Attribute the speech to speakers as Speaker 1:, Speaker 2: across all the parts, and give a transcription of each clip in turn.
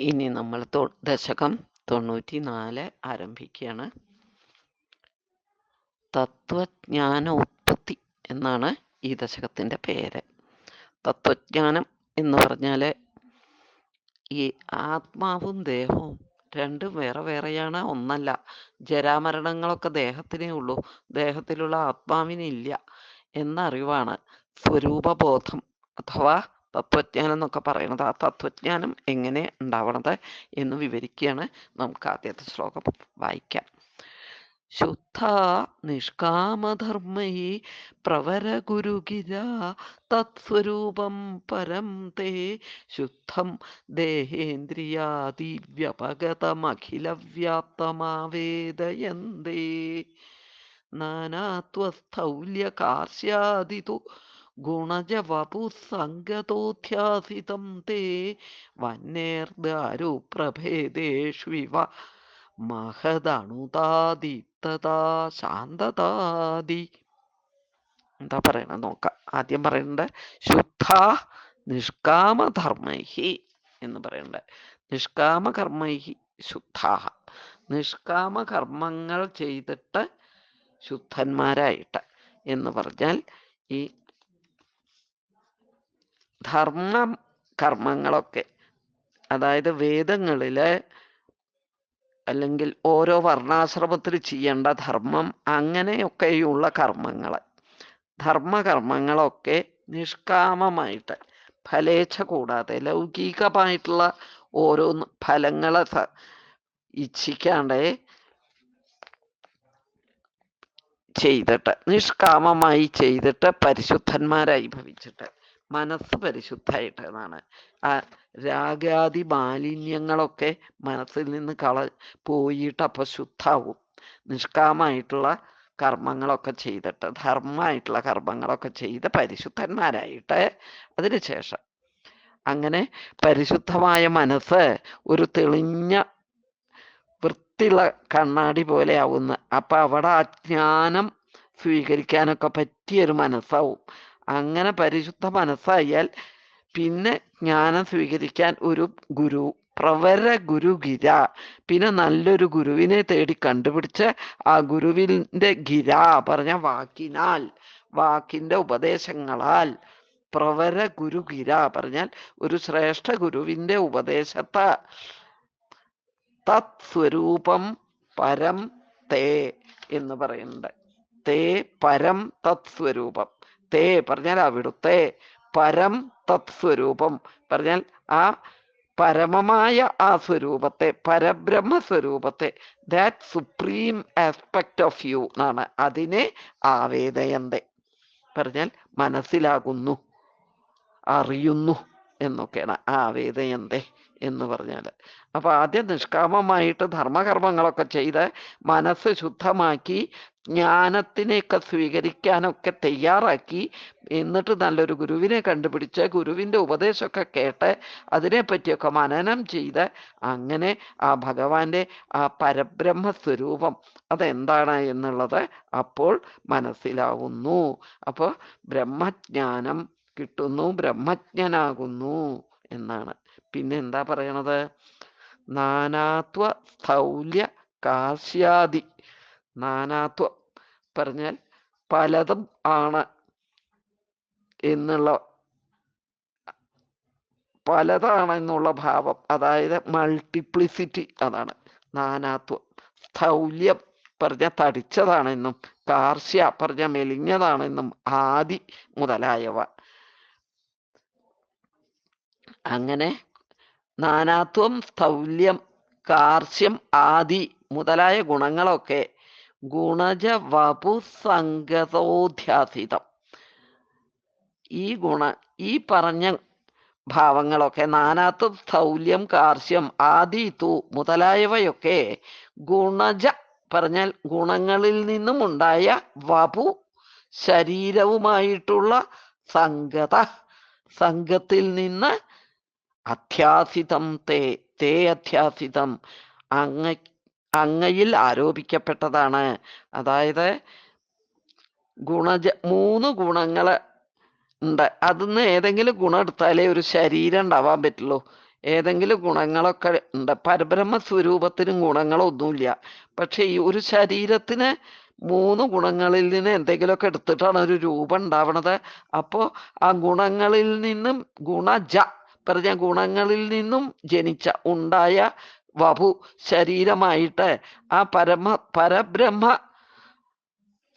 Speaker 1: ഇനി നമ്മൾ ദശകം തൊണ്ണൂറ്റി നാല് ആരംഭിക്കുകയാണ്. തത്വജ്ഞാന ഉത്പത്തി എന്നാണ് ഈ ദശകത്തിന്റെ പേര്. തത്വജ്ഞാനം എന്ന് പറഞ്ഞാൽ ഈ ആത്മാവും ദേഹവും രണ്ടും വേറെ വേറെയാണ്. ഒന്നല്ല ജരാമരണങ്ങളൊക്കെ ദേഹത്തിനേ ഉള്ളൂ. ദേഹത്തിലുള്ള ആത്മാവിനില്ല എന്ന അറിവാണ് സ്വരൂപബോധം അഥവാ തത്വജ്ഞാനം എന്നൊക്കെ പറയുന്നത് ആ തത്വജ്ഞാനം എങ്ങനെ ഉണ്ടാവണത് എന്ന് വിവരിക്കുകയാണ് നമുക്ക് ആദ്യത്തെ ശ്ലോകം വായിക്കാം. ശുദ്ധ നിഷ്കാമധർമ്മൈ പ്രവര ഗുരുഗിര തത്സ്വരൂപം പരം തേ ശുദ്ധം ദേഹേന്ദ്രിയാദിവ്യപഗതമഖിലവ്യാപ്തമാവേദയന്തേ. നാനാത്വസ്ഥൗല്യകാർഷ്യാദിതു ഗുണജവപുസംഗതോധ്യാസിതം തേ വന്നേർദാരുപ്രഭേദേഷ്വിവ മഹദണുതാദിത്തതാ ശാന്തതാദി. എന്താ പറയണ നോക്കാം. ആദ്യം പറയണ്ട ശുദ്ധ നിഷ്കാമധർമ്മൈഹി എന്ന് പറയണ്ട. നിഷ്കാമകർമ്മൈഹി ശുദ്ധ. നിഷ്കാമകർമ്മങ്ങൾ ചെയ്തിട്ട് ശുദ്ധന്മാരായിട്ട് എന്ന് പറഞ്ഞാൽ ഈ ധർമ്മ കർമ്മങ്ങളൊക്കെ അതായത് വേദങ്ങളിൽ അല്ലെങ്കിൽ ഓരോ വർണാശ്രമത്തിൽ ചെയ്യേണ്ട ധർമ്മം അങ്ങനെയൊക്കെയുള്ള കർമ്മങ്ങൾ ധർമ്മകർമ്മങ്ങളൊക്കെ നിഷ്കാമമായിട്ട് ഫലേച്ഛ കൂടാതെ ലൗകികമായിട്ടുള്ള ഓരോ ഫലങ്ങളെ ഇച്ഛിക്കാണ്ട് ചെയ്തിട്ട് നിഷ്കാമമായി ചെയ്തിട്ട് പരിശുദ്ധന്മാരായി ഭവിച്ചിട്ട്. മനസ്സ് പരിശുദ്ധമായിട്ട് എന്നാണ് ആ രാഗാദി മാലിന്യങ്ങളൊക്കെ മനസ്സിൽ നിന്ന് കള പോയിട്ട് അപ്പൊ ശുദ്ധാവും. നിഷ്കാമായിട്ടുള്ള കർമ്മങ്ങളൊക്കെ ചെയ്തിട്ട് ധർമ്മമായിട്ടുള്ള കർമ്മങ്ങളൊക്കെ ചെയ്ത് പരിശുദ്ധന്മാരായിട്ട് അതിനുശേഷം അങ്ങനെ പരിശുദ്ധമായ മനസ്സ് ഒരു തെളിഞ്ഞ വൃത്തിയുള്ള കണ്ണാടി പോലെ ആവുന്ന അപ്പൊ അവിടെ അജ്ഞാനം സ്വീകരിക്കാനൊക്കെ പറ്റിയൊരു മനസ്സാവും. അങ്ങനെ പരിശുദ്ധ മനസ്സായാൽ പിന്നെ ജ്ഞാനം സ്വീകരിക്കാൻ ഒരു ഗുരു പ്രവര ഗുരുഗിര. പിന്നെ നല്ലൊരു ഗുരുവിനെ തേടി കണ്ടുപിടിച്ച് ആ ഗുരുവിന്റെ ഗിര പറഞ്ഞ വാക്കിനാൽ വാക്കിന്റെ ഉപദേശങ്ങളാൽ പ്രവര ഗുരുഗിര പറഞ്ഞാൽ ഒരു ശ്രേഷ്ഠ ഗുരുവിന്റെ ഉപദേശത്ത തത് സ്വരൂപം പരം തേ എന്ന് പറയുന്നുണ്ട്. തേ പരം തത് സ്വരൂപം തേ പറഞ്ഞാൽ അവിടുത്തെ പരം തത് സ്വരൂപം പറഞ്ഞാൽ ആ പരമമായ ആ സ്വരൂപത്തെ പരബ്രഹ്മ സ്വരൂപത്തെ that supreme aspect of you എന്നാണ് അതിനെ ആവേദയന്തെ. പറഞ്ഞാൽ മനസ്സിലാകുന്നു അറിയുന്നു. എന്നൊക്കെയാണ് ആ ആവേദയന്തെ എന്ന് പറഞ്ഞാൽ അപ്പോൾ ആദ്യം നിഷ്കാമമായിട്ട് ധർമ്മകർമ്മങ്ങളൊക്കെ ചെയ്ത് മനസ്സ് ശുദ്ധമാക്കി ജ്ഞാനത്തിനെയൊക്കെ സ്വീകരിക്കാനൊക്കെ തയ്യാറാക്കി എന്നിട്ട് നല്ലൊരു ഗുരുവിനെ കണ്ടുപിടിച്ച് ഗുരുവിന്റെ ഉപദേശമൊക്കെ കേട്ട് അതിനെപ്പറ്റിയൊക്കെ മനനം ചെയ്ത് അങ്ങനെ ആ ഭഗവാന്റെ ആ പരബ്രഹ്മ സ്വരൂപം അതെന്താണ് എന്നുള്ളത് അപ്പോൾ മനസ്സിലാവുന്നു. അപ്പോൾ ബ്രഹ്മജ്ഞാനം കിട്ടുന്നു ബ്രഹ്മജ്ഞനാകുന്നു എന്നാണ്. പിന്നെ എന്താ പറയണത്? നാനാത്വ സ്ഥൗല്യ കാശ്യാദി. നാനാത്വം പറഞ്ഞാൽ പലതും ആണ് എന്നുള്ള പലതാണെന്നുള്ള ഭാവം. അതായത് മൾട്ടിപ്ലിസിറ്റി അതാണ്. നാനാത്വം. സ്ഥൗല്യം പറഞ്ഞ തടിച്ചതാണെന്നും കാർഷ്യ പറഞ്ഞ മെലിഞ്ഞതാണെന്നും ആദി മുതലായവ. അങ്ങനെ നാനാത്വം സ്ഥൗല്യം കാർഷ്യം ആദി മുതലായ ഗുണങ്ങളൊക്കെ ഗുണജ വപുസംഗതോധ്യാസിതം ഈ ഗുണ ഈ പറഞ്ഞ ഭാവങ്ങളൊക്കെ നാനാത്വം സ്ഥൗല്യം കാർഷ്യം ആദി തു മുതലായവയൊക്കെ ഗുണജ പറഞ്ഞാൽ ഗുണങ്ങളിൽ നിന്നും ഉണ്ടായ വപു ശരീരവുമായിട്ടുള്ള സംഗത സംഘത്തിൽ നിന്ന് അധ്യാസിതം തേ തേ അധ്യാസിതം അങ്ങ അങ്ങയിൽ ആരോപിക്കപ്പെട്ടതാണ്. അതായത് ഗുണജ മൂന്ന് ഗുണങ്ങൾ ഉണ്ട്. അതിന്ന് ഏതെങ്കിലും ഗുണം എടുത്താലേ ഒരു ശരീരം ഉണ്ടാവാൻ പറ്റുള്ളൂ. ഏതെങ്കിലും ഗുണങ്ങളൊക്കെ ഉണ്ട്. പരബ്രഹ്മ സ്വരൂപത്തിനും ഗുണങ്ങളൊന്നുമില്ല. പക്ഷെ ഈ ഒരു ശരീരത്തിന് മൂന്ന് ഗുണങ്ങളിൽ നിന്ന് എന്തെങ്കിലുമൊക്കെ എടുത്തിട്ടാണ് ഒരു രൂപം ഉണ്ടാവണത്. അപ്പോൾ ആ ഗുണങ്ങളിൽ നിന്നും ഗുണജ പറഞ്ഞ ഗുണങ്ങളിൽ നിന്നും ജനിച്ച ഉണ്ടായ വപു ശരീരമായിട്ട് ആ പരമ പരബ്രഹ്മ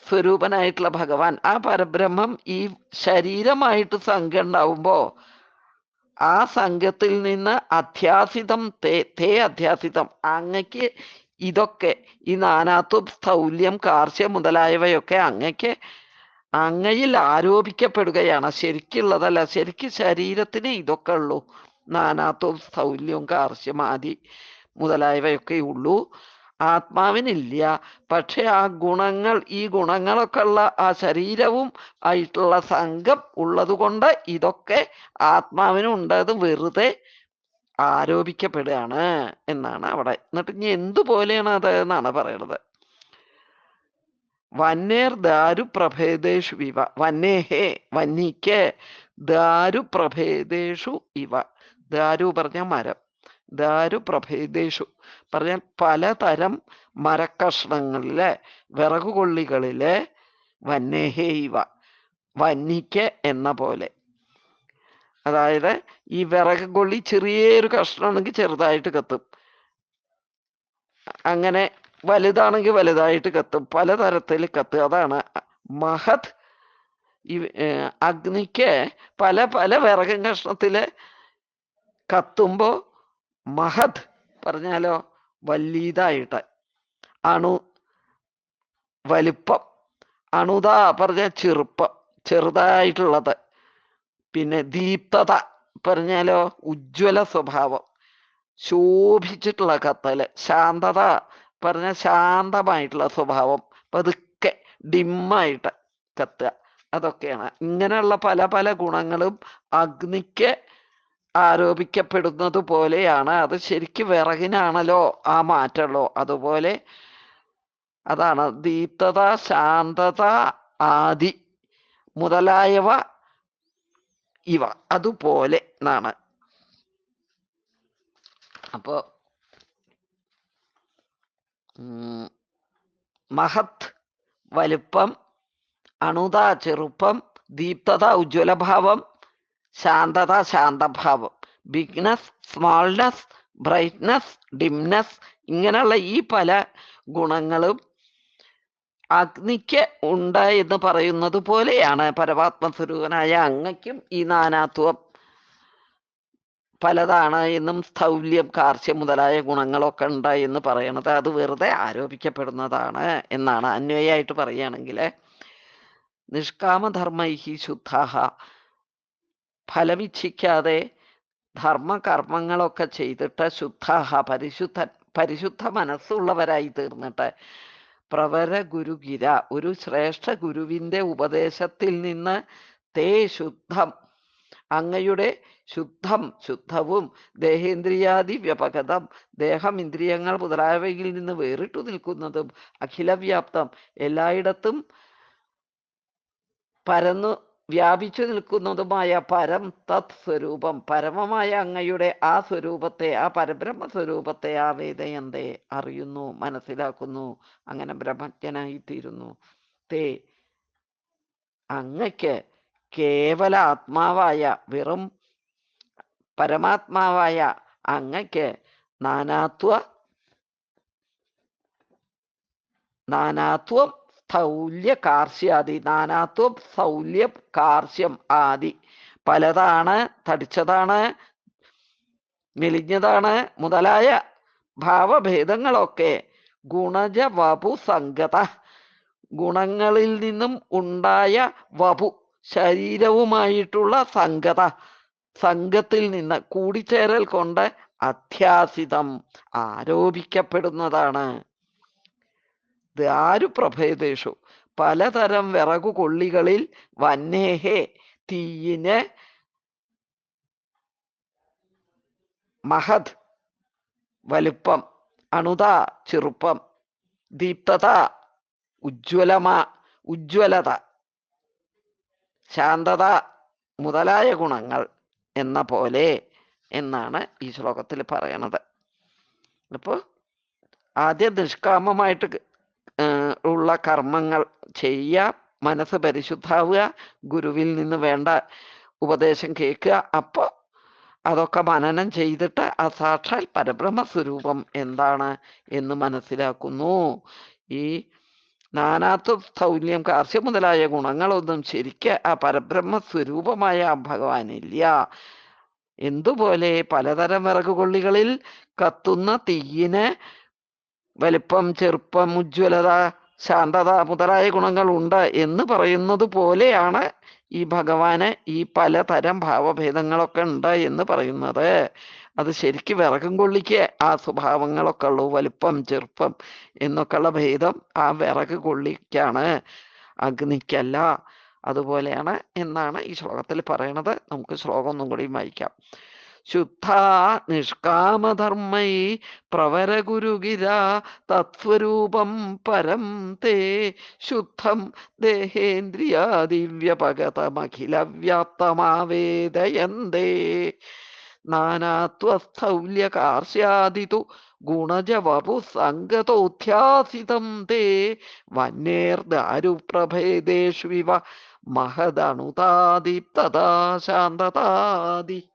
Speaker 1: സ്വരൂപനായിട്ടുള്ള ഭഗവാൻ ആ പരബ്രഹ്മം ഈ ശരീരമായിട്ട് സംഘം ഉണ്ടാവുമ്പോ ആ സംഘത്തിൽ നിന്ന് അധ്യാസിതം തേ തേ അധ്യാസിതം അങ്ങക്ക് ഇതൊക്കെ ഈ നാനാത്വ സ്ഥൗല്യം കാർഷ്യം മുതലായവയൊക്കെ അങ്ങക്ക് അങ്ങയിൽ ആരോപിക്കപ്പെടുകയാണ്. ശരിക്കുള്ളതല്ല ശരിക്ക് ശരീരത്തിന് ഇതൊക്കെ ഉള്ളൂ. നാനാത്വം സ്ഥൗല്യവും കാർശ്യം ആദി മുതലായവയൊക്കെ ഉള്ളൂ. ആത്മാവിനില്ല. പക്ഷെ ആ ഗുണങ്ങൾ ഈ ഗുണങ്ങളൊക്കെ ഉള്ള ആ ശരീരവും ആയിട്ടുള്ള സംഘം ഉള്ളത് കൊണ്ട് ഇതൊക്കെ ആത്മാവിനുണ്ട് അത് വെറുതെ ആരോപിക്കപ്പെടുകയാണ് എന്നാണ് അവിടെ. എന്നിട്ട് ഇനി എന്തുപോലെയാണ് അത് എന്നാണ് പറയണത്? വന്നേർ ദാരു പ്രഭേദേഷു ഇവ. വന്നേഹേ വന്നിക്ക് ദാരു പ്രഭേദേഷു ഇവ. ദാരു പറഞ്ഞ മരം. ദാരു പ്രഭേദേഷു പറഞ്ഞാൽ പലതരം മരക്കഷ്ണങ്ങളിലെ വിറകുകൊള്ളികളിലെ വന്നേഹേ ഇവ. വന്നിക്ക് എന്ന പോലെ. അതായത് ഈ വിറക് കൊള്ളി ചെറിയൊരു കഷ്ണമാണെങ്കിൽ ചെറുതായിട്ട് കത്തും. അങ്ങനെ വലുതാണെങ്കിൽ വലുതായിട്ട് കത്തും. പലതരത്തിൽ കത്തും. അതാണ് മഹത് അഗ്നിക്ക് പല പല വിറകും കഷ്ണത്തിൽ കത്തുമ്പോ മഹത് പറഞ്ഞാലോ വലിയതായിട്ട് അണു വലിപ്പം. അണുത പറഞ്ഞ ചെറുപ്പം. ചെറുതായിട്ടുള്ളത്. പിന്നെ ദീപ്തത പറഞ്ഞാലോ ഉജ്ജ്വല സ്വഭാവം. ശോഭിച്ചിട്ടുള്ള കത്തൽ. ശാന്തത പറഞ്ഞ ശാന്തമായിട്ടുള്ള സ്വഭാവം പതുക്കെ ഡിമ്മായിട്ട് കത്തുക. അതൊക്കെയാണ്. ഇങ്ങനെയുള്ള പല പല ഗുണങ്ങളും അഗ്നിക്ക് ആരോപിക്കപ്പെടുന്നത് പോലെയാണ്. അത് ശരിക്കും വിറകിനാണല്ലോ ആ മാറ്റമുള്ളൂ അതുപോലെ അതാണ് ദീപ്തത ശാന്തത ആദി മുതലായവ ഇവ. അതുപോലെ എന്നാണ് അപ്പോ ഉം, മഹത് വലുപ്പം അണുത ചെറുപ്പം ദീപ്തത ഉജ്ജ്വലഭാവം ശാന്തത ശാന്തഭാവം. ബിഗ്നസ് സ്മോൾനെസ് ബ്രൈറ്റ്നസ് ഡിംനെസ് ഇങ്ങനെയുള്ള ഈ പല ഗുണങ്ങളും അഗ്നിക്ക് ഉണ്ട് എന്ന് പറയുന്നത് പോലെയാണ് പരമാത്മസ്വരൂപനായ അങ്ങയ്ക്കും ഈ നാനാത്വം പലതാണ് എന്നും സ്ഥൗല്യം കാർഷ്യം മുതലായ ഗുണങ്ങളൊക്കെ ഉണ്ട് എന്ന് പറയണത്. അത് വെറുതെ ആരോപിക്കപ്പെടുന്നതാണ് എന്നാണ് അന്വയായിട്ട് പറയുകയാണെങ്കിൽ നിഷ്കാമധർമ്മൈഹി ശുദ്ധാഹ ഫലമിച്ഛിക്കാതെ ധർമ്മകർമ്മങ്ങളൊക്കെ ചെയ്തിട്ട് ശുദ്ധാഹ പരിശുദ്ധ പരിശുദ്ധ മനസ്സുള്ളവരായി തീർന്നിട്ട് പ്രവര ഗുരുഗിര ഒരു ശ്രേഷ്ഠ ഗുരുവിന്റെ ഉപദേശത്തിൽ നിന്ന് തേ ശുദ്ധം അങ്ങയുടെ ശുദ്ധം ശുദ്ധവും ദേഹേന്ദ്രിയാദി വ്യപകതം ദേഹം ഇന്ദ്രിയങ്ങൾ മുതലായവയിൽ നിന്ന് വേറിട്ടു നിൽക്കുന്നതും അഖിലവ്യാപ്തം എല്ലായിടത്തും പരന്നു വ്യാപിച്ചു നിൽക്കുന്നതുമായ പരം തത് സ്വരൂപം പരമമായ അങ്ങയുടെ ആ സ്വരൂപത്തെ ആ പരബ്രഹ്മ സ്വരൂപത്തെ ആ വേദയന്തെ അറിയുന്നു മനസ്സിലാക്കുന്നു അങ്ങനെ ബ്രഹ്മജ്ഞനായി തീരുന്നു തേ അങ്ങയ്ക്ക് കേവല ആത്മാവായ വെറും പരമാത്മാവായ അങ്ങയ്ക്ക് നാനാത്വ നാനാത്വം സൗല്യ കാർശ്യാദി നാനാത്വം സൗല്യം കാർഷ്യം ആദി. പലതാണ് തടിച്ചതാണ് മെലിഞ്ഞതാണ് മുതലായ ഭാവഭേദങ്ങളൊക്കെ ഗുണജ വപു സംഗത ഗുണങ്ങളിൽ നിന്നും ഉണ്ടായ വപു ശരീരവുമായിട്ടുള്ള സംഗത സംഘത്തിൽ നിന്ന് കൂടിച്ചേരൽ കൊണ്ട് അധ്യാസിതം ആരോപിക്കപ്പെടുന്നതാണ്. ദാരു പ്രഭേദേഷു? പലതരം വിറകു കൊള്ളികളിൽ വന്നേഹേ തീയിന് മഹത് വലുപ്പം അണുത ചെറുപ്പം ദീപ്തത ഉജ്ജ്വലമാ ഉജ്ജ്വലത. ശാന്തത മുതലായ ഗുണങ്ങൾ എന്ന പോലെ എന്നാണ് ഈ ശ്ലോകത്തിൽ പറയണത്. അപ്പോൾ ആദ്യം നിഷ്കാമമായിട്ട് ഉള്ള കർമ്മങ്ങൾ ചെയ്യുക മനസ്സ് പരിശുദ്ധാവുക ഗുരുവിൽ നിന്ന് വേണ്ട ഉപദേശം കേൾക്കുക അപ്പോൾ അതൊക്കെ മനനം ചെയ്തിട്ട് ആ സാക്ഷാൽ പരബ്രഹ്മ സ്വരൂപം എന്താണ് എന്ന് മനസ്സിലാക്കുന്നു. ഈ നാനാത്വ സ്ഥൗല്യം കാർശ്യം മുതലായ ഗുണങ്ങളൊന്നും ശരിക്ക് ആ പരബ്രഹ്മ സ്വരൂപമായ ആ ഭഗവാനില്ല. എന്തുപോലെ പലതരം വിറകുകൊള്ളികളിൽ കത്തുന്ന തീയിന് വലിപ്പം ചെറുപ്പം ഉജ്ജ്വലത ശാന്തത മുതലായ ഗുണങ്ങളുണ്ട് എന്ന് പറയുന്നത് പോലെയാണ് ഈ ഭഗവാന് ഈ പലതരം ഭാവഭേദങ്ങളൊക്കെ ഉണ്ട് എന്ന് പറയുന്നത്. അത് ശരിക്ക് വിറകും കൊള്ളിക്ക്. ആ സ്വഭാവങ്ങളൊക്കെ ഉള്ളൂ. വലിപ്പം ചെറുപ്പം എന്നൊക്കെയുള്ള ഭേദം ആ വിറക് കൊള്ളിക്കാണ് അഗ്നിക്കല്ല അതുപോലെയാണ് എന്നാണ് ഈ ശ്ലോകത്തിൽ പറയണത്. നമുക്ക് ശ്ലോകം ഒന്നും കൂടി വായിക്കാം. ശുദ്ധ നിഷ്കാമധർമ്മൈ പ്രവരഗുരുഗിര തത്വരൂപം പരം തേ ശുദ്ധം ദേഹേന്ദ്രിയാദിവ്യപഗതമഖിലവ്യാപ്തമാവേദയന്തേ. നാനാത്വസ്ഥൗല്യകാർഷ്യാദിതു ഗുണജവപു സംഗതോധ്യാസിതം തേ വന്യേർദാരുപ്രഭേദേഷ്വിവ തഥാ ശാന്തതാദി